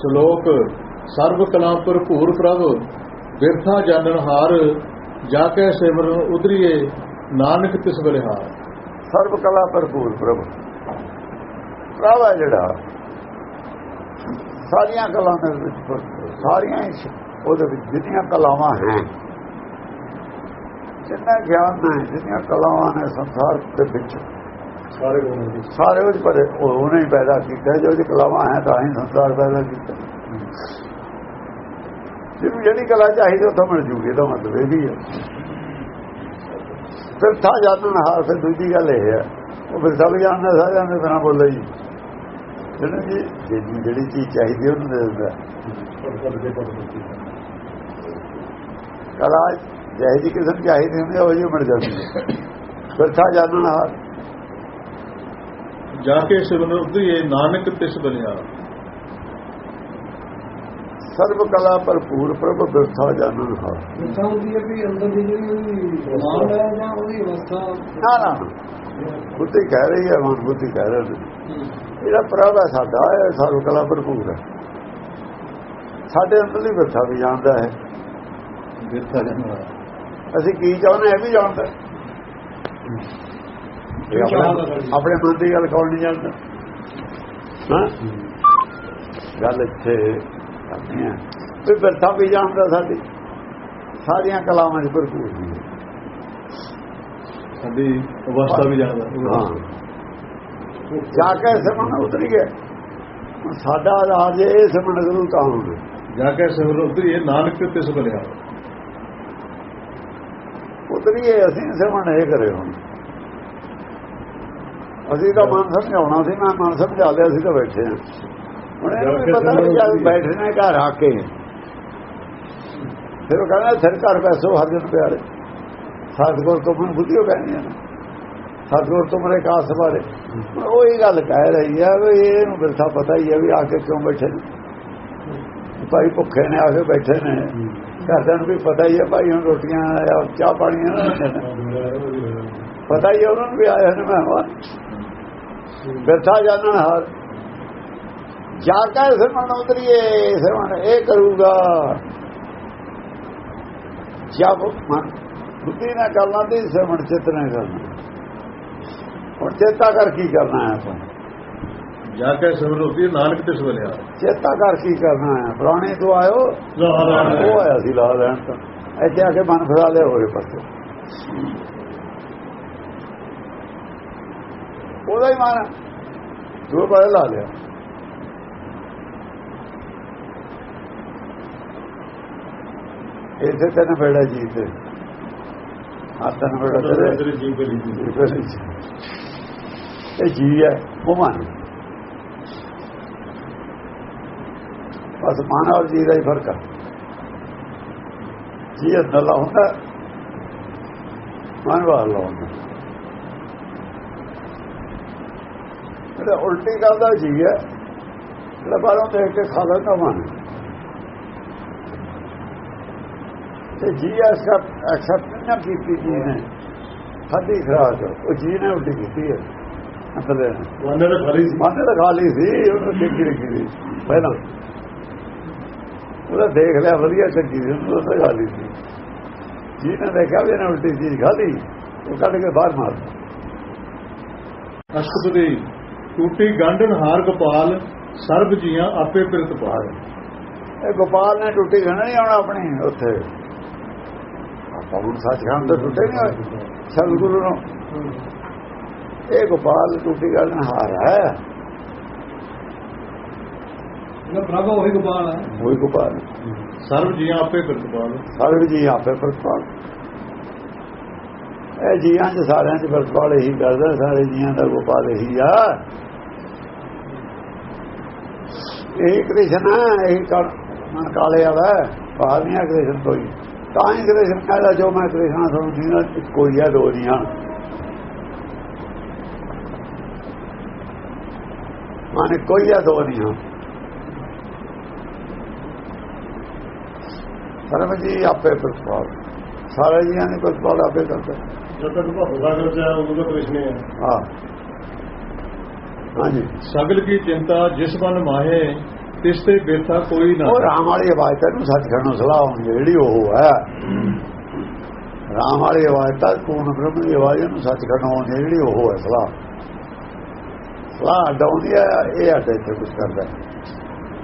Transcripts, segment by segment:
ਸ਼ਲੋਕ, ਸਰਬ ਕਲਾ ਭਰਪੂਰ ਪ੍ਰਭ, ਬਿਰਥਾ ਜਾਣਨ ਹਾਰ, ਜਾ ਕੇ ਸਿਮਰਨ ਉਧਰੀਏ ਨਾਨਕ ਤਿਸ ਬਲਿਹਾਰ ਸਰਬ ਕਲਾ ਭਰਪੂਰ ਪ੍ਰਭ। ਪ੍ਰਭ ਹੈ ਜਿਹੜਾ ਸਾਰੀਆਂ ਕਲਾ ਦੇ ਵਿੱਚ ਸਾਰੀਆਂ ਉਹਦੇ ਵਿੱਚ ਜਿੰਨੀਆਂ ਕਲਾਵਾਂ ਹੈ, ਜਿੰਨਾ ਗਿਆਨ ਹੈ, ਜਿੰਨੀਆਂ ਕਲਾਵਾਂ ਨੇ ਸੰਸਾਰ ਦੇ ਵਿੱਚ ਸਾਰੇ ਗੁਣ ਸਾਰੇ ਉਹ 'ਚ ਉਹਨੇ ਹੀ ਪੈਦਾ ਕੀਤਾ ਜੋ ਜੀ ਕਲਾਵਾਂ ਹੈ ਤਾਂ ਹੀ ਸੰਸਾਰ ਪੈਦਾ ਕੀਤਾ। ਜਿਹਨੂੰ ਜਿਹੜੀ ਕਲਾ ਚਾਹੀਦੀ ਉਹ ਤਾਂ ਮਿਲ ਜੂਗੀ ਤਾਂ ਮਤਲਬ ਇਹ ਵੀ ਹੈ। ਫਿਰ ਥਾ ਜਾਣਨ ਹਾਰ ਫਿਰ ਦੂਜੀ ਗੱਲ ਇਹ ਹੈ। ਉਹ ਫਿਰ ਸਭ ਜਾਣਦਾ ਸਾਰਿਆਂ ਦੇ ਬਿਨਾਂ ਬੋਲੇ ਜੀ। ਜਿਹਨੂੰ ਜੀ ਜਿਹੜੀ ਜਿਹੜੀ ਚੀਜ਼ ਚਾਹੀਦੀ ਉਹਨੂੰ ਦੇ ਦਿੰਦਾ। ਕਲਾ ਜਿਹੇ ਜੀ ਕਿਸੇ ਨੂੰ ਚਾਹੀਦੀ ਹੁੰਦੀ ਹੈ, ਉਹ ਜੀ ਮਿਲ ਜਾਂਦੀ ਹੈ। ਫਿਰ ਥਾ ਜਾਣਨ ਹਾਰ ਜਾ ਕੇ ਸਿਮਰਨ ਉਧਰੀਏ ਨਾਨਕ ਤਿਸ ਬਲਿਹਾਰ ਸਰਬ ਕਲਾ ਭਰਪੂਰ ਪ੍ਰਭ ਬਿਰਥਾ ਜਾਣਨ ਹਾਰ ਮਿੱਠਾ ਹੁੰਦੀ ਹੈ ਵੀ ਅੰਦਰ ਦੀ ਜਿਹੜੀ ਹੈ ਜਾਂ ਉਹਦੀ ਅਵਸਥਾ ਨਾ ਨਾ। ਬੁੱਧੀ ਕਹਿ ਰਹੀ ਹੈ ਮਨ ਬੁੱਧੀ ਕਹਿ ਰਹੇ ਨੇ। ਜਿਹੜਾ ਪ੍ਰਭ ਹੈ ਸਾਡਾ ਇਹ ਸਰਬ ਕਲਾ ਭਰਪੂਰ ਹੈ। ਸਾਡੇ ਅੰਦਰਲੀ ਬਿਰਥਾ ਵੀ ਜਾਣਦਾ ਹੈ। ਬਿਰਥਾ ਹਾਰ ਅਸੀਂ ਕੀ ਚਾਹੁੰਦੇ ਇਹ ਵੀ ਜਾਣਦਾ ਹੈ। ਆਪਣੇ- ਆਪਣੇ ਮਨ ਦੀ ਗੱਲ ਕੌਣ ਨਹੀਂ ਜਾਣਦਾ? ਹਾਂ? ਗੱਲ ਇੱਥੇ ਕਰਨੀ ਹੈ। ਵੀ ਬਿਰਥਾ ਵੀ ਜਾਣਦਾ ਸਾਡੀ। ਸਾਰੀਆਂ ਕਲਾਵਾਂ 'ਚ ਭਰਪੂਰ ਹੈ। ਸਾਡੀ ਅਵਸਥਾ ਵੀ ਜਾਣਦਾ ਹਾਂ। ਜਾ ਕੇ ਸਮਣ ਉਤਰੀ ਗਏ ਸਾਡਾ ਰਾਜ ਇਹ ਸਮਣ ਗੁਰੂ ਤਾਂ ਹੋਵੇ ਜਾ ਕੇ ਸਿਮਰਨ ਉਧਰੀਏ ਨਾਨਕ ਤਿਸ ਬਲਿਹਾਰ ਉਤਰੀਏ ਅਸੀਂ ਸਮਣ ਇਹ ਕਰੇ ਹੁਣ। ਅਸੀਂ ਤਾਂ ਮਨ ਸਮਝਾਉਣਾ ਸੀ, ਮੈਂ ਮਨ ਸਮਝਾ ਲਿਆ ਸੀ ਤਾਂ ਬੈਠੇ ਹਾਂ। ਹੁਣ ਇਹਨੂੰ ਪਤਾ ਵੀ ਜਦ ਬੈਠਣੇ ਘਰ ਆ ਕੇ। ਫਿਰ ਉਹ ਕਹਿੰਦਾ, ਸਿਰ ਘਰ ਬੈਸੋ ਹਰ ਜਨ ਪਿਆਰੇ। ਸਤਗੁਰ ਤੋਂ ਮਨ ਬੁੱਧੀਓ ਕਹਿੰਦੇ ਆ ਸਤਗੁਰ ਤੋਂ ਮਰੇ ਕਾਸ ਬਾਰੇ। ਹੁਣ ਉਹੀ ਗੱਲ ਕਹਿ ਰਹੀ ਆ ਵੀ ਇਹਨੂੰ ਬਿਰਥਾ ਪਤਾ ਹੀ ਹੈ ਵੀ ਆ ਕੇ ਕਿਉਂ ਬੈਠੇ ਨੇ। ਭਾਈ ਭੁੱਖੇ ਨੇ, ਆ ਕੇ ਬੈਠੇ ਨੇ। ਘਰਦਿਆਂ ਨੂੰ ਵੀ ਪਤਾ ਹੀ ਹੈ, ਭਾਈ ਹੁਣ ਰੋਟੀਆਂ ਚਾਹ ਪਾਣੀ ਪਤਾ ਹੀ ਹੈ, ਉਹਨਾਂ ਨੂੰ ਵੀ ਆਏ ਨੇ ਮੈਂ ਬਿਰਥਾ ਜਾਣਨ ਹਾਰ। ਜਾ ਕੇ ਸਿਮਰਨ ਉਤਰੀਏ ਸਿਮਰਨ ਇਹ ਕਰੂਗਾ। ਜਬ ਮਨ ਬੁੱਧੀ ਨਾਲ ਕਰਨਾ ਤੇ ਸਿਮਰਨ ਚਿੱਤ ਨਾਲ ਕਰਨਾ ਹੁਣ ਚੇਤਾ ਕਰ ਕੀ ਕਰਨਾ ਹੈ ਆਪਾਂ? ਜਾ ਕੇ ਸਿਮਰਨ ਉਧਰੀਏ ਨਾਨਕ ਤਿਸ ਬਲਿਹਾਰ ਚੇਤਾ ਕਰ ਕੀ ਕਰਨਾ ਹੈ? ਪੁਰਾਣੇ ਤੋਂ ਆਇਓ। ਉਹ ਆਇਆ ਸੀ ਲਾ ਲੈਣ ਤਾਂ। ਇੱਥੇ ਆ ਕੇ ਮਨ ਫਰਾ ਲਿਆ ਹੋਰੇ ਪਾਸੇ। ਉਹਦਾ ਹੀ ਮਨ ਦੋ ਪਾਸੇ ਲਾ ਲਿਆ। ਇਸੇ ਤਨ ਬੇੜਾ ਜੀ ਤੇ ਆਤਨ ਬੇੜਾ ਤੇਰੇ ਜੀ। ਇਹ ਜੀ ਹੈ ਉਹ ਮਨ ਬਸ ਮਨ ਔਰ ਜੀ ਦਾ ਹੀ ਫ਼ਰਕ ਹੈ ਜੀ ਅੰਦਰਲਾ ਹੁੰਦਾ ਮਨ ਬਾਹਰਲਾ ਹੁੰਦਾ ਇਹਦਾ ਉਲਟੀ ਗੱਲ ਦਾ ਜੀ ਹੈ। ਜਿਹੜਾ ਬਾਹਰੋਂ ਦੇਖ ਕੇ ਖਾ ਲੈਂਦਾ ਮਨ। ਤੇ ਜੀ ਐਕਸੈਪਟ ਨਾ ਕੀਤੀ ਜੀ ਨੇ। ਖਾਦੀ ਖਰਾਕ ਉਹ ਜੀ ਨੇ ਉਲਟੀ ਕੀਤੀ ਹੈ। ਅੰਦਰ ਉਹਨੇ ਤਾਂ ਖਾਲੀ ਸੀ। ਮਨ ਤਾਂ ਖਾ ਲਈ ਸੀ ਦੇਖੀ ਪਹਿਲਾਂ। ਉਹਦਾ ਦੇਖ ਲਿਆ ਵਧੀਆ ਚੱਕੀ ਸੀ ਉਹਨੂੰ ਤਾਂ ਖਾ ਲਈ ਸੀ। ਜੀ ਨੇ ਦੇਖਿਆ ਵੀ ਇਹਨੇ ਉਲਟੀ ਚੀਜ਼ ਖਾਧੀ ਉਹ ਕੱਢ ਕੇ ਬਾਹਰ ਮਾਰ ਅਸ਼ਟਪਦੀ ਟੂਟੀ ਗੰਢਨ ਹਾਰ ਗੋਪਾਲ ਸਰਬ ਜੀਆਂ ਆਪੇ ਪਿਰਤ ਪਾਲ ਇਹ ਗੋਪਾਲ ਨੇ ਟੁੱਟੀ ਗਣਾ ਨਹੀਂ ਆਉਣਾ ਆਪਣੀ ਉੱਥੇ। ਆਪਾਂ ਹੁਣ ਸੱਚਖੰਡ ਤੋਂ ਟੁੱਟੇ ਨਹੀਂ ਹੋਏ। ਸਤਿਗੁਰੂ ਨੂੰ। ਇਹ ਗੋਪਾਲ ਟੁੱਟੀ ਗੱਲ ਹਾਰ ਹੈ। ਨਾ ਪ੍ਰਭ ਉਹੀ ਗੋਪਾਲ ਹੈ। ਉਹੀ ਗੋਪਾਲ। ਸਰਬ ਜੀਆਂ ਆਪੇ ਪਿਰਤ ਪਾਲ ਸਾਰੇ ਜੀ ਆਪੇ ਪ੍ਰਤਪਾਲ ਇਹ ਜੀਆਂ ਚ ਸਾਰਿਆਂ ਚ ਪ੍ਰਤਪਾਲ ਇਹੀ ਕਰਦਾ, ਸਾਰੇ ਜੀਆਂ ਦਾ ਗੋਪਾਲ ਇਹੀ ਆ। ਇਹ ਕ੍ਰਿਸ਼ਨ ਹੈ ਇਹ ਮਨ ਕਾਲੇ ਵਾਲਾ ਬਾਹਰ ਨਹੀਂ ਆ ਕ੍ਰਿਸ਼ਨ ਕੋਈ। ਤਾਂ ਹੀ ਕ੍ਰਿਸ਼ਨ ਕਹਿੰਦਾ, ਜੋ ਮੈਂ ਕ੍ਰਿਸ਼ਨ ਸਮਝੀ ਨਾ, ਕੋਈ ਆ ਦੋ ਨਹੀਂ ਆ ਮਾਨੇ ਕੋਈ ਆ ਦੋ ਨਹੀਂ ਆ ਸਰਬ ਜੀ ਆਪੇ ਪ੍ਰਤਪਾਲ ਸਾਰੇ ਜੀਆਂ ਨੇ ਪ੍ਰਤਪਾਲ ਆਪੇ ਕਰਦਾ। ਜਦ ਤੱਕ ਕ੍ਰਿਸ਼ਨ ਹਾਂ? ਹਾਂਜੀ। ਸਗਲ ਕੀ ਚਿੰਤਾ ਜਿਸ ਬਨ ਮਾਹੇ ਤਿਸ ਤੇ ਬਿਰਥਾ ਕੋਈ ਨਾ ਉਹ ਰਾਮ ਵਾਲੀ ਆਵਾਜ਼ ਸੱਚਖੰਡ ਨੂੰ ਸਲਾਹ ਹੁੰਦੀ ਹੈ, ਜਿਹੜੀ ਉਹ ਹੈ। ਰਾਮ ਵਾਲੀ ਆਵਾਜ਼ ਤਾਂ ਪੂਰਨ ਬ੍ਰਹਮ ਦੀ ਆਵਾਜ਼ ਨੂੰ ਸੱਚਖੰਡ ਆਉਂਦੀ ਹੈ, ਜਿਹੜੀ ਉਹ ਹੈ ਸਲਾਹ। ਸਲਾਹ ਡਾਉਂਦੀ ਹੈ ਇਹ ਅੱਡੇ ਤੇ ਕੁਝ ਕਰਦਾ।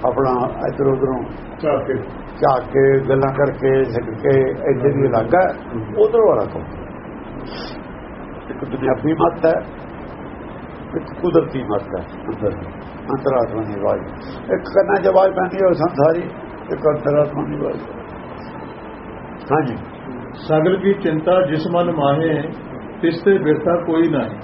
ਆਪਣਾ ਇਧਰ ਉਧਰੋਂ ਕੇ। ਝਾਕ ਕੇ ਗੱਲਾਂ ਕਰਕੇ ਸਿੱਖ ਕੇ ਇੱਥੇ ਦੀ ਲੱਗਾ ਉਧਰ ਵਾਲਾ ਕੰਮ ਇੱਕ ਦੁਨਿਆਵੀ ਮਤ ਹੈ ਇੱਕ ਕੁਦਰਤੀ ਮਤ ਹੈ। ਅੰਦਰ ਅੰਤਰਾਤਮਾ ਦੀ ਆਵਾਜ਼। ਇੱਕ ਕੰਨਾਂ 'ਚ ਆਵਾਜ਼ ਪੈਂਦੀ ਹੈ ਸੰਸਾਰੀ ਇੱਕ ਅੰਤਰਾਤਮਾ ਦੀ ਆਵਾਜ਼। ਹਾਂਜੀ। ਸਗਲ ਕੀ ਚਿੰਤਾ ਜਿਸ ਮਨ ਮਾਹੇ ਤਿਸ ਤੇ ਬਿਰਥਾ ਕੋਈ ਨਹੀਂ।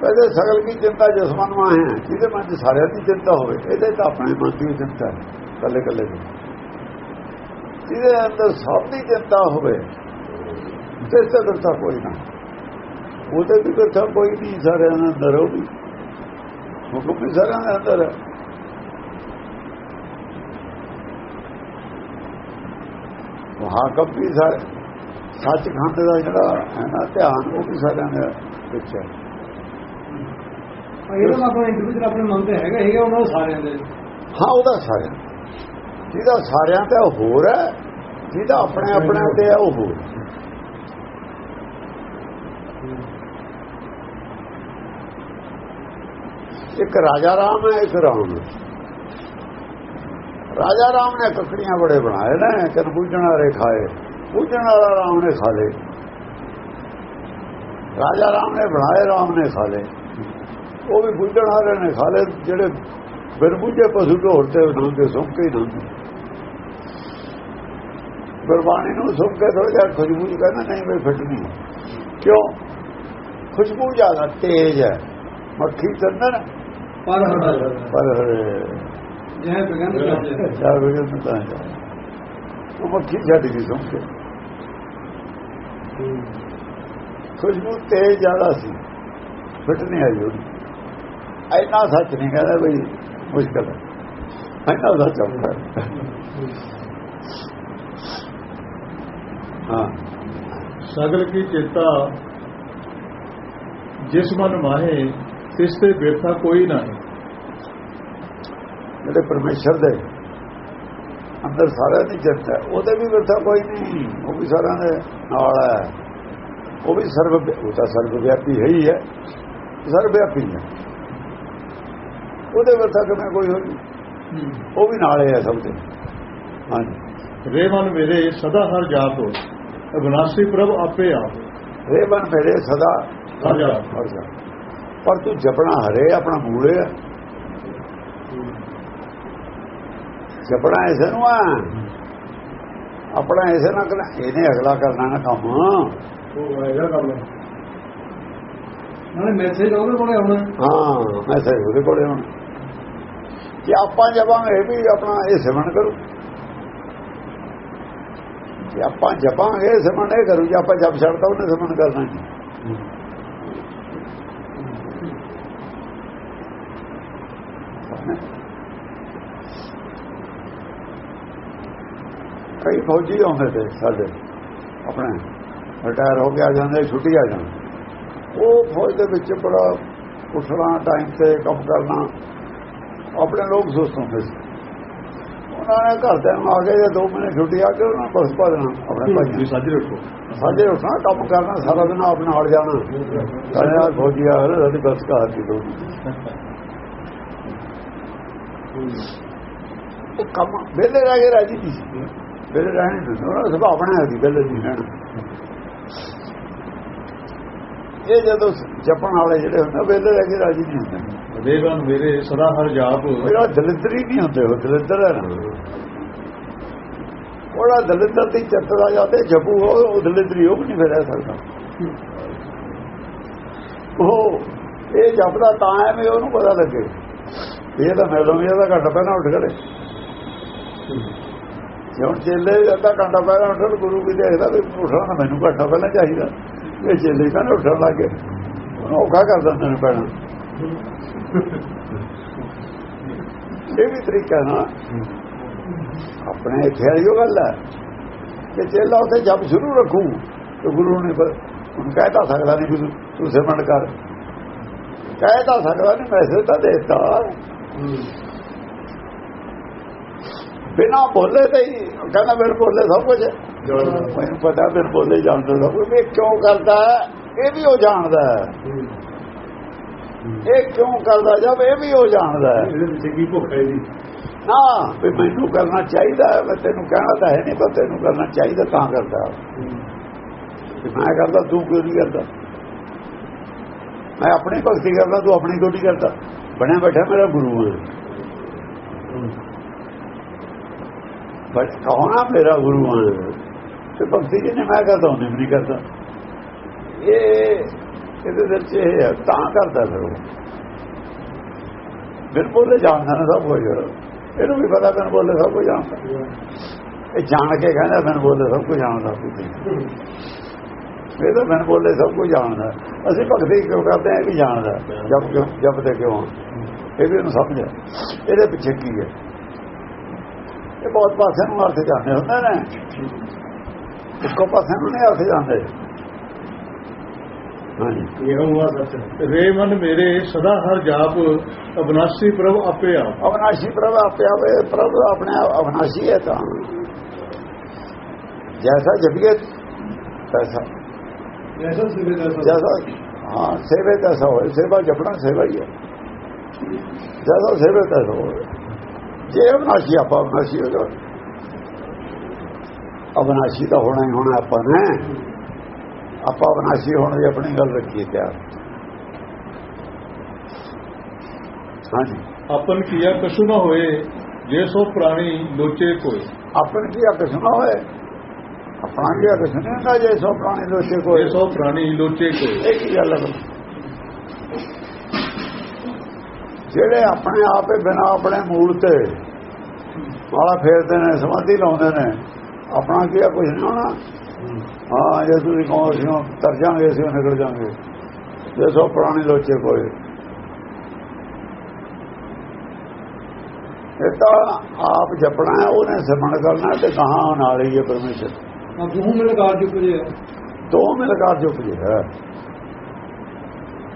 ਕਹਿੰਦੇ ਸਗਲ ਕੀ ਚਿੰਤਾ ਜਸਮਨ ਮਾਂ ਹੈ ਜਿਹਦੇ ਮਨ 'ਚ ਸਾਰਿਆਂ ਦੀ ਚਿੰਤਾ ਹੋਵੇ ਇਹਦੇ ਤਾਂ ਆਪਣੇ ਮਨ ਦੀ ਚਿੰਤਾ ਹੈ ਕੱਲੇ ਕੱਲੇ ਦੀ। ਜਿਹਦੇ ਅੰਦਰ ਸਭ ਦੀ ਚਿੰਤਾ ਹੋਵੇ ਤੇ ਤੇ ਕਰਤਾ ਕੋਈ ਨਾ। ਉਹਦੇ ਵੀ ਕਰਤਾ ਕੋਈ ਨਹੀਂ ਸਾਰਿਆਂ ਦੇ ਅੰਦਰ ਉਹ ਵੀ। ਹੁਕਮ ਵੀ ਸਾਰਿਆਂ ਦੇ ਅੰਦਰ ਹੈ ਹਾਕਮ ਵੀ ਸਾਰੇ ਸੱਚ ਖੰਡ ਦਾ ਜਿਹੜਾ ਹੈ ਨਾ ਧਿਆਨ ਉਹ ਵੀ ਸਾਰਿਆਂ ਦੇ ਵਿੱਚ ਹੈ ਇਹਦਾ ਆਪਣਾ ਇੰਡੀਵਿਜੂਅਲ ਆਪਣੇ ਮਨ ਤੇ ਹੈਗਾ ਹੈਗਾ ਉਹਨਾਂ ਦੇ ਸਾਰਿਆਂ ਦੇ। ਹਾਂ ਉਹਦਾ ਸਾਰਿਆਂ ਜਿਹਦਾ ਸਾਰਿਆਂ ਤੇ ਹੋਰ ਹੈ ਜਿਹਦਾ ਆਪਣੇ ਆਪਣੇ ਤੇ ਹੈ ਉਹ ਹੋਰ। ਇੱਕ ਰਾਜਾ ਰਾਮ ਹੈ, ਇੱਕ ਰਾਮ। ਰਾਜਾ ਰਾਮ ਨੇ ਕੱਕੜੀਆਂ ਬੜੇ ਬਣਾਏ ਨੇ ਕਨ ਪੂਜਣ ਵਾਲੇ ਖਾਏ, ਪੂਜਣ ਵਾਲਾ ਰਾਮ ਨੇ ਖਾ ਲਏ। ਰਾਜਾ ਰਾਮ ਨੇ ਬਣਾਏ, ਰਾਮ ਨੇ ਖਾ ਲਏ। ਉਹ ਵੀ ਪੂਜਣ ਵਾਲੇ ਨੇ ਖਾ ਲਏ, ਜਿਹੜੇ ਫਿਰ ਪਸ਼ੂ ਢੋਲ ਤੇ ਉਹਨਾਂ ਸੁੱਕ ਕੇ ਗੁਰਬਾਣੀ ਨੂੰ ਸੁੱਕ ਕੇ ਥੋੜਾ ਜਿਹਾ ਖੁਸ਼ਬੂ ਕਹਿੰਦਾ, ਨਹੀਂ ਮੈਂ ਫਟਣੀ ਕਿਉਂ? ਖੁਸ਼ਬੂ ਜ਼ਿਆਦਾ ਤੇਜ਼ ਹੈ। ਮੱਖੀ ਚੰਦਨ ਪਰ ਹਟਾ ਪਰ ਜਿਵੇਂ ਬਗਨ ਕਰਦੇ ਚਾਰ ਵਜੇ ਨੂੰ ਤਾਂ ਜਾ ਉਹ ਮੱਖੀ ਛੱਡ ਗਈ ਸੁੱਕ ਕੇ। ਖੁਸ਼ਬੂ ਤੇਜ਼ ਜ਼ਿਆਦਾ ਸੀ। ਫਟਣੀ ਆਈ ਉਹਦੀ। ਐਨਾ ਸੱਚ ਨਹੀਂ ਕਹਿੰਦਾ ਬਈ ਮੁਸ਼ਕਲ ਹੈ। ਐਨਾ ਸੱਚ ਹੁੰਦਾ ਹਾਂ। ਸਗਲ ਕੀ ਚਿੰਤਾ ਜਿਸ ਮਨ ਮਾਹੇ ਤਿਸ ਤੇ ਬਿਰਥਾ ਕੋਈ ਨਹੀਂ। ਜਿਹੜੇ ਪਰਮੇਸ਼ਰ ਦੇ ਅੰਦਰ ਸਾਰਿਆਂ ਦੀ ਜਿੱਤ ਹੈ ਉਹਦੇ ਵੀ ਵਰਤਾ ਕੋਈ ਨਹੀਂ। ਉਹ ਵੀ ਸਾਰਿਆਂ ਦੇ ਨਾਲ ਹੈ। ਉਹ ਵੀ ਸਰਵ ਉਹ ਤਾਂ ਸਰਵ ਵਿਆਪੀ ਹੈ ਹੀ ਹੈ। ਸਰਵ ਵਿਆਪੀ ਹੈ। ਉਹਦੇ ਵਰਤਾ ਕਿਵੇਂ ਕੋਈ ਹੋਈ? ਉਹ ਵੀ ਨਾਲੇ ਹੈ ਸਭ ਦੇ। ਹਾਂਜੀ। ਰੇ ਮਨ ਮੇਰੇ ਸਦਾ ਹਰ ਜਾਪੋ ਅਬਨਾਸੀ ਪ੍ਰਭ ਆਪੇ ਆਪ ਰੇ ਬਨ ਮੇਰੇ ਸਦਾ ਹਰ ਜਾ ਹਰ ਜਾ ਪਰ ਤੂੰ ਜਪਣਾ ਹਰੇ ਆਪਣਾ ਮੂਲੇ ਹੈ। ਜਪਣਾ ਐਸੇ ਨੂੰ ਆ। ਆਪਣਾ ਐਸੇ ਨਾ ਕਰਨਾ ਇਹਨੇ ਅਗਲਾ ਕਰਨਾ ਨਾ ਕੰਮ। ਉਹ ਹੈਗਾ ਕੰਮ। ਨਾਲੇ ਮੈਸੇਜ ਉਹਦੇ ਕੋਲੇ ਆਉਣਾ। ਹਾਂ ਮੈਂ ਸਹੀ ਉਹਦੇ ਕੋਲੇ ਹੁਣ ਕਿ ਆਪਾਂ ਜਪਾਂਗੇ ਵੀ ਆਪਣਾ ਇਹ ਸਿਮਰਨ ਕਰੂ। ਜੇ ਆਪਾਂ ਜਪਾਂਗੇ ਸਿਮਰਨ ਇਹ ਕਰੂ ਜੇ ਆਪਾਂ ਜਪ ਛੱਡਦਾ ਉਹਨੇ ਸਿਮਰਨ ਕਰਨਾ ਨਹੀਂ ਕਈ ਫੌਜੀ ਆਉਂਦੇ ਤੇ ਸਾਡੇ। ਆਪਣੇ ਰਿਟਾਇਰ ਹੋ ਕੇ ਆ ਜਾਂਦੇ ਛੁੱਟੀ ਆ ਜਾਂਦੇ। ਉਹ ਫੌਜ ਦੇ ਵਿੱਚ ਬੜਾ ਉੱਠਣਾ ਟਾਈਮ ਤੇ ਕੰਮ ਕਰਨਾ ਆਪਣੇ ਲੋਕ ਸੁਸਤ ਹੁੰਦੇ ਸੀ। ਉਹਨਾਂ ਨੇ ਘਰ ਦੇ ਆ ਕੇ ਜੇ 2 ਮਹੀਨੇ ਛੁੱਟੀ ਆ ਕੇ ਉਹਨਾਂ ਕੋਲ ਪਾ ਦੇਣਾ ਆਪਣੇ ਭਾਈ ਸਾਜੇ ਰੱਖੋ। ਸਾਡੇ ਉੱਠਣਾ ਕੰਮ ਕਰਨਾ ਸਾਰਾ ਦਿਨ ਆਪ ਨਾਲ ਜਾਣਾ। ਯਾਰ ਫੌਜੀ ਆ ਰਹੇ ਸਾਡੀ ਬਸ ਘਰ ਦੀ ਦੋ ਉਹ ਕੰਮ ਵਿਹਲੇ ਰਹਿ ਕੇ ਰਾਜੀ ਸੀ? ਵਿਹਲੇ ਰਹਿਣੇ ਨਹੀਂ ਉਹਨਾਂ ਦਾ ਸੁਭਾਅ ਬਣਿਆ ਸੀ ਵਿਹਲੇ ਨਹੀਂ ਰਹਿਣਾ ਇਹ ਜਦੋਂ ਜਪਣ ਵਾਲੇ ਜਿਹੜੇ ਹੁੰਦੇ ਵਿਹਲੇ ਰਹਿ ਕੇ ਰਾਜੀ ਨਹੀਂ ਹੁੰਦੇ। ਮਨ ਮੇਰੇ ਸਦਾ ਹਰ ਜਾਪ ਮੇਰਾ ਦਲਿੱਦਰੀ ਨਹੀਂ ਹੁੰਦੇ ਉਹ ਦਲਿੱਦਰ ਉਹਦਾ ਦਲਿੱਦਰ ਦੀ ਚੱਤ ਦਾ ਜਾਂਦੇ ਜਪੂ ਉਹ ਦਲਿੱਦਰੀ ਉਹ ਨਹੀਂ ਫਿਰ ਰਹਿ ਸਕਦਾ। ਉਹ ਇਹ ਜਪਦਾ ਤਾਂ ਹੈ ਵੀ ਉਹਨੂੰ ਪਤਾ ਲੱਗੇ। ਇਹ ਤਾਂ ਮੈਨੂੰ ਵੀ ਇਹਦਾ ਘੰਟਾ ਪਹਿਲਾਂ ਉੱਠ ਜੇ ਹੁਣ ਚੇਲੇ ਅੱਧਾ ਘੰਟਾ ਪਹਿਲਾਂ ਉੱਠਣ, ਗੁਰੂ ਵੀ ਦੇਖਦਾ ਵੀ ਉੱਠਣਾ ਮੈਨੂੰ ਘੰਟਾ ਪਹਿਲਾਂ ਚਾਹੀਦਾ। ਇਹ ਚੇਲੇ ਕਹਿੰਦੇ ਉੱਠਣ ਲੱਗੇ ਔਖਾ ਕਰ ਦਿੰਦੇ ਨੇ ਪਹਿਲਾਂ। ਇਹ ਵੀ ਤਰੀਕਾ ਨਾ। ਆਪਣੇ ਇੱਥੇ ਵਾਲੀ ਉਹ ਗੱਲ ਹੈ। ਕਿ ਚੇਲਾ ਉੱਥੇ ਜਪ ਸ਼ੁਰੂ ਰੱਖੂ, ਤੇ ਗੁਰੂ ਨੇ ਫਿਰ ਉਹਨੂੰ ਕਹਿ ਤਾਂ ਸਕਦਾ ਨਹੀਂ ਵੀ ਤੂੰ- ਤੂੰ ਸਿਮਰਨ ਕਰ। ਕਹਿ ਤਾਂ ਸਕਦਾ ਨਹੀਂ ਮੈਸੇਜ ਤਾਂ ਦੇਤਾ। ਬਿਨਾ ਬੋਲੇ ਤੇ ਹੀ ਕਹਿੰਦਾ ਬਿਨ ਬੋਲੇ ਸਭ ਕੁਝ ਹੈ। ਮੈਨੂੰ ਪਤਾ ਬਿਨ ਬੋਲੇ ਜਾਣਦਾ ਸਭ ਕੁਝ ਇਹ ਕਿਉਂ ਕਰਦਾ? ਇਹ ਵੀ ਉਹ ਜਾਣਦਾ ਇਹ ਕਿਉਂ ਕਰਦਾ ਜਦ ਇਹ ਵੀ ਉਹ ਜਾਣਦਾ ਇਹਦੇ ਵਿੱਚ ਕੀ ਭੁੱਖ ਹੈ ਜੀ? ਨਾ ਵੀ ਮੈਨੂੰ ਕਰਨਾ ਚਾਹੀਦਾ ਮੈਂ ਤੈਨੂੰ ਕਹਿਣਾ ਤਾਂ ਹੈ ਨਹੀਂ ਪਰ ਤੈਨੂੰ ਕਰਨਾ ਚਾਹੀਦਾ ਤਾਂ ਕਰਦਾ ਮੈਂ ਕਰਦਾ ਤੂੰ ਕਿਉਂ ਨਹੀਂ ਕਰਦਾ? ਮੈਂ ਆਪਣੀ ਭਗਤੀ ਕਰਦਾ ਤੂੰ ਆਪਣੀ ਕਿਉਂ ਨਹੀਂ ਕਰਦਾ? ਬਣਿਆ ਬੈਠਾ ਮੇਰਾ ਗੁਰੂ ਹੈ। ਬਸ ਮੇਰਾ ਗੁਰੂ ਹੈ ਤੇ ਭਗਤੀ ਜੀ ਨੇ ਮੈਂ ਕਰਦਾ ਉਹਨੇ ਵੀ ਨਹੀਂ ਕਰਦਾ। ਇਹ, ਇਹਦੇ ਦਿਲ 'ਚ ਇਹ ਹੈ ਤਾਂ ਕਰਦਾ ਫਿਰ ਉਹ। ਬਿਲਕੁਲ ਜਾਣਦਾ ਨਾ ਸਭ ਕੁਝ ਇਹਨੂੰ ਵੀ ਪਤਾ ਮੈਂ ਬੋਲੇ ਸਭ ਕੁਝ ਜਾਣਦਾ ਇਹ ਜਾਣ ਕੇ ਕਹਿੰਦਾ ਮੈਂ ਬੋਲੇ ਸਭ ਕੁਝ ਜਾਣਦਾ ਇਹ ਤਾਂ ਮੈਂ ਬੋਲੇ ਸਭ ਕੁਝ ਜਾਣਦਾ ਅਸੀਂ ਭਗਤੀ ਕਿਉਂ ਕਰਦੇ ਆ ਇਹ ਵੀ ਜਾਣਦਾ ਜਪ ਕਿਉਂ ਜਬ ਤੇ ਕਿਉਂ ਇਹ ਵੀ ਉਹਨੂੰ ਸਮਝ ਹੈ। ਇਹਦੇ ਪਿੱਛੇ ਕੀ ਹੈ? ਇਹ ਬਹੁਤ ਪਾਸੇ ਨੂੰ ਅਰਥ ਜਾਂਦੇ ਹੁੰਦੇ ਨੇ। ਇੱਕੋ ਪਾਸੇ ਨੂੰ ਨਹੀਂ ਅਰਥ ਜਾਂਦੇ। ਰੇ ਮਨ ਮੇਰੇ ਸਦਾ ਹਰ ਜਾਪ ਅਬਨਾਸੀ ਪ੍ਰਭ ਆਪੇ ਆਪ। ਅਵਨਾਸ਼ੀ ਪ੍ਰਭ ਆਪੇ ਆਪੇ ਪ੍ਰਭ ਆਪਣੇ ਆਪ ਅਵਨਾਸ਼ੀ ਹੈ ਤਾਂ। ਜੈਸਾ ਜਪੀਏ ਤੈਸਾ। ਜੈਸਾ ਸਿਵੇ ਜੈਸਾ ਜੈਸਾ ਹਾਂ ਸੇਵੇ ਤੈਸਾ ਹੋਏ ਸੇਵਾ ਜਪਣਾ ਸੇਵਾ ਹੀ ਹੈ। ਜੈਸਾ ਸੇਵੇ ਤੈਸਾ ਹੋਏ ਜੇ ਅਵਨਾਸ਼ੀ ਆਪਾਂ ਅਵਨਾਸ਼ੀ ਹੋ ਜਾਓ ਅਵਨਾਸ਼ੀ ਤਾਂ ਹੋਣਾ ਹੀ ਹੋਣਾ ਆਪਾਂ ਨੇ। ਆਪਾਂ ਅਵਨਾਸ਼ੀ ਹੋਣ ਦੀ ਆਪਣੀ ਗੱਲ ਰੱਖੀਏ ਤਿਆਰ। ਹਾਂਜੀ। ਆਪਨ ਕੀਆ ਕਛੂ ਨਾ ਹੋਏ ਜੇ ਸੋ ਪ੍ਰਾਣੀ ਲੋਚੇ ਕੋਈ ਆਪਣ ਕੀ ਅੱਖ ਸੁਣਾ ਹੋਏ। ਆਪਣਾ ਕੀ ਅੱਖ ਸੁਣੇਗਾ ਜੇ ਸੋ ਪ੍ਰਾਣੀ ਦੋਸ਼ੇ ਜੇ ਕੋਈ ਸੋ ਪ੍ਰਾਣੀ ਲੋਚੇ ਕੋਈ ਇਹ ਕੀ ਗੱਲ ਹੈ। ਜਿਹੜੇ ਆਪਣੇ ਆਪੇ ਬਿਨਾ ਆਪਣੇ ਮੂਲ ਤੇ ਵਾਲਾ ਫੇਰਦੇ ਨੇ ਸਮਾਧੀ ਲਾਉਂਦੇ ਨੇ ਆਪਣਾ ਕੀ ਆ ਕੁਝ ਨਹੀਂ ਹੋਣਾ? ਹਾਂ ਜੇ ਤੁਸੀਂ ਕਹੋ ਅਸੀਂ ਤਰ ਜਾਾਂਗੇ ਅਸੀਂ ਨਿਕਲ ਜਾਾਂਗੇ ਜੇ ਸੋ ਪ੍ਰਾਣੀ ਲੋਚੇ ਕੋਈ। ਇਹ ਤਾਂ ਆਪ ਜਪਣਾ ਹੈ ਉਹਨੇ ਸਿਮਰਨ ਕਰਨਾ ਤੇ ਕਹਾਂ ਨਾਲ ਹੀ ਹੈ ਪਰਮੇਸ਼ਰ। ਆ ਤੂੰ ਮਿਲ ਕਾਰ ਚੁੱਕ ਜੇ। ਦੋ ਮਿਲ ਕਰ ਚੁੱਕ ਜੀ। ਹੈ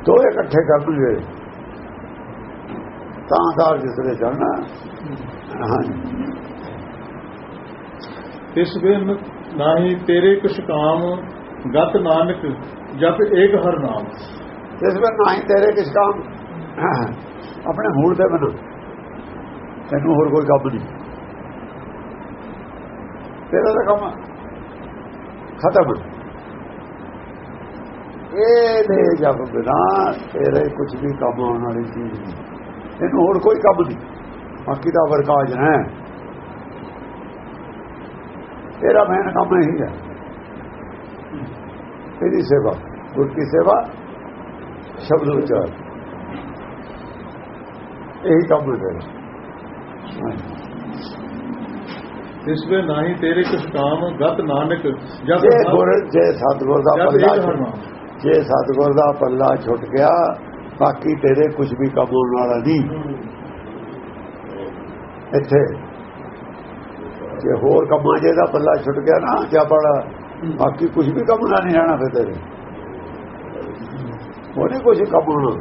ਦੋ ਇਕੱਠੇ ਕਰ ਦੂਗੇ ਤਾਂ ਕਾਰ ਜਿਸਰੇ ਚੜਨਾ ਇਸ ਬਿਨ ਨਾਹੀ ਤੇਰੇ ਕੁਛ ਕਾਮ ਗਤ ਨਾਨਕ ਜਪ ਏਕ ਹਰ ਨਾਮ। ਇਸ ਵਿੱਚ ਨਹੀਂ ਤੇਰੇ ਕਿਸ ਕੰਮ ਆਪਣੇ ਮੂਲ ਤੇ ਬਣਾ। ਤੈਨੂੰ ਹੋਰ ਕੋਈ ਕੰਮ ਨਹੀਂ। ਤੇਰਾ ਤਾਂ ਕੰਮ ਖਤਮ। ਇਹ ਦੇ ਜਬ ਬਿਨਾ ਤੇਰੇ ਕੁਝ ਵੀ ਕੰਮ ਆਉਣ ਵਾਲੀ ਚੀਜ਼ ਨਹੀਂ। ਇਹਨੂੰ ਹੋਰ ਕੋਈ ਕੰਮ ਨਹੀਂ। ਬਾਕੀ ਦਾ ਵਰਕਾਜ ਹੈ ਤੇਰਾ ਮੈਨ ਕੰਮ ਹੀ ਹੈ। ਤੇਰੀ ਸੇਵਾ। ਗੁਰ ਕੀ ਸੇਵਾ ਸ਼ਬਦ ਉਚਾਰ। ਇਹੀ ਕੰਮ ਹੈ। ਇਸ ਬਿਨ ਨਾਹੀ ਤੇਰੇ ਕੁਛ ਕਾਮ ਗਤ ਨਾਨਕ ਜਪ ਜੇ ਗੁਰ ਜੇ ਸਤਗੁਰ ਦਾ ਪੱਲਾ ਜੇ ਸਤਗੁਰ ਦਾ ਪੱਲਾ ਛੁੱਟ ਗਿਆ ਬਾਕੀ ਤੇਰੇ ਕੁਝ ਵੀ ਕੰਮ ਆਉਣ ਵਾਲਾ ਨਹੀਂ। ਇੱਥੇ ਜੇ ਹੋਰ ਕੰਮਾਂ ਜੇ ਦਾ ਪੱਲਾ ਛੁੱਟ ਗਿਆ ਨਾ ਜਾਂ ਬੜਾ ਬਾਕੀ ਕੁਝ ਵੀ ਕੰਮ ਨਾ ਨਹੀਂ ਰਹਿਣਾ ਫਿਰ ਤੇਰੇ। ਉਹ ਨਹੀਂ ਕੁਝ ਕੰਮ ਆਉਣਾ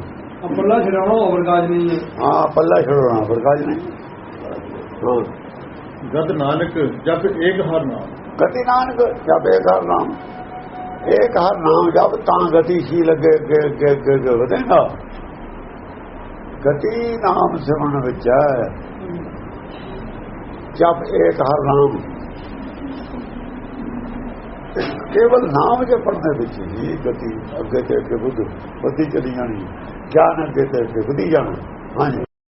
ਆ ਪੱਲਾ ਛਡਾਉਣਾ ਹੋਰ ਕਾਜ ਨਹੀਂ ਹੈ। ਹਾਂ ਪੱਲਾ ਛੋੜਨਾ ਪ੍ਰਕਾਸ਼ ਨਹੀਂ। ਗਤ ਨਾਨਕ ਜਪ ਏਕ ਹਰ ਨਾਮ। ਗਤੀ ਨਾਨਕ ਜਪੇ ਕਰ ਨਾਮ। ਇੱਕ ਹਰ ਨਾਮ ਜਪ ਤਾਂ ਗਤੀਸ਼ੀਲ ਅੱਗੇ ਅੱਗੇ ਅੱਗੇ ਵਧੇਗਾ। ਗਤੀ ਨਾਮ ਸਿਮਰਨ ਵਿੱਚ ਹੈ। ਜਪ ਇੱਕ ਹਰ ਨਾਮ। ਕੇਵਲ ਨਾਮ ਜਪਣ ਦੇ ਵਿੱਚ ਹੀ ਗਤੀ ਅੱਗੇ ਤੇ ਅੱਗੇ ਬੁੱਧ ਵਧੀ ਚਲੀ ਜਾਣੀ। ਗਿਆਨ ਅੱਗੇ ਤੇ ਅੱਗੇ ਵਧੀ ਜਾਣਾ। ਹਾਂਜੀ।